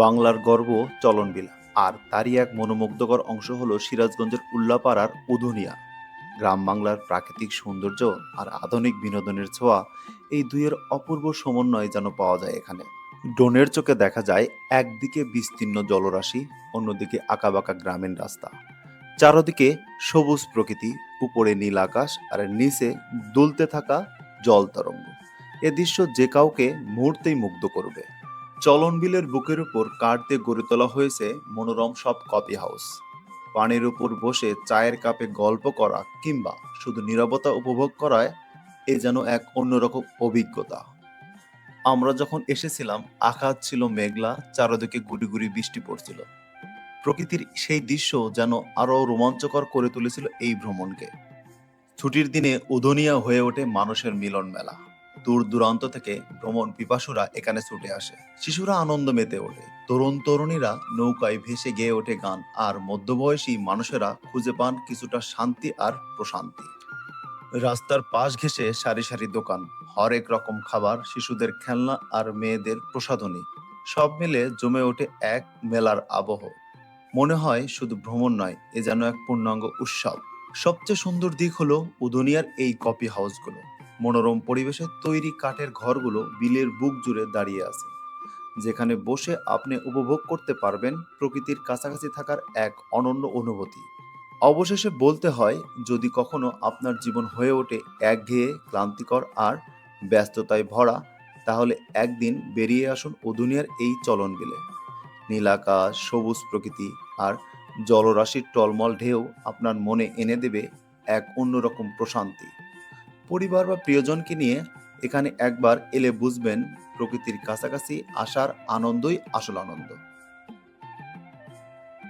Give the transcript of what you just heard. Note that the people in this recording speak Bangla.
বাংলার গর্ব চলনবিল। আর তারই এক মনোমুগ্ধকর অংশ হল সিরাজগঞ্জের উল্লাপাড়ার উধুনিয়া। গ্রাম বাংলার প্রাকৃতিক সৌন্দর্য আর আধুনিক বিনোদনের ছোঁয়া এই দুইয়ের অপূর্ব সমন্বয় যেন পাওয়া যায় এখানে। ড্রোনের চোখে দেখা যায় একদিকে বিস্তীর্ণ জলরাশি, অন্যদিকে আঁকাবাঁকা গ্রামীণ রাস্তা। চারদিকে সবুজ প্রকৃতি, উপরে নীল আকাশ আর নিচে দুলতে থাকা জল তরঙ্গ। এ দৃশ্য যে কাউকে মুহূর্তেই মুগ্ধ করবে। চলন বিলের বুকের উপর কাঠ দিয়ে গড়ে তোলা হয়েছে মনোরম সব কপি হাউস পানির উপর বসে চায়ের কাপে গল্প করা কিংবা শুধু নীরবতা উপভোগ করায় এ যেন এক অন্যরকম অভিজ্ঞতা। আমরা যখন এসেছিলাম, আকাশ ছিল মেঘলা, চারদিকে গুড়ি গুড়ি বৃষ্টি পড়ছিল। প্রকৃতির সেই দৃশ্য যেন আরও রোমাঞ্চকর করে তুলেছিল এই ভ্রমণকে। ছুটির দিনে উদনীয় হয়ে ওঠে মানুষের মিলন মেলা দূর দূরান্ত থেকে ভ্রমণ পিপাসুরা এখানে ছুটে আসে। শিশুরা আনন্দ মেতে ওঠে। তরুণ তরুণীরা নৌকায় ভেসে গেয়ে ওঠে গান, আর মধ্যবয়সী মানুষেরা খুঁজে পান কিছুটা শান্তি আর প্রশান্তি। রাস্তার পাশ ঘেঁষে সারি সারি দোকান, হরেক রকম খাবার, শিশুদের খেলনা আর মেয়েদের প্রসাধনী, সব মিলে জমে ওঠে এক মেলার আবহ। মনে হয় শুধু ভ্রমণ নয়, এ যেন এক পূর্ণাঙ্গ উৎসব। সবচেয়ে সুন্দর দিক হলো উদুনিয়ার এই কপি হাউসগুলো। মনোরম পরিবেশে তৈরি কাঠের ঘরগুলো বিলের বুক জুড়ে দাঁড়িয়ে আছে। যেখানে বসে আপনি উপভোগ করতে পারবেন প্রকৃতির কাছাকাছি থাকার এক অনন্য অনুভূতি। অবশেষে বলতে হয়, যদি কখনো আপনার জীবন হয়ে ওঠে একঘেয়ে, ক্লান্তিকর আর ব্যস্ততায় ভরা, তাহলে একদিন বেরিয়ে আসুন দুনিয়ার এই চলন বিলে। নীলাকাশ সবুজ প্রকৃতি আর জলরাশির টলমল ঢেউ আপনার মনে এনে দেবে এক অন্যরকম প্রশান্তি। পরিবার বা প্রিয়জনকে নিয়ে এখানে একবার এলে বুঝবেন প্রকৃতির কাছাকাছি আসার আনন্দই আসল আনন্দ।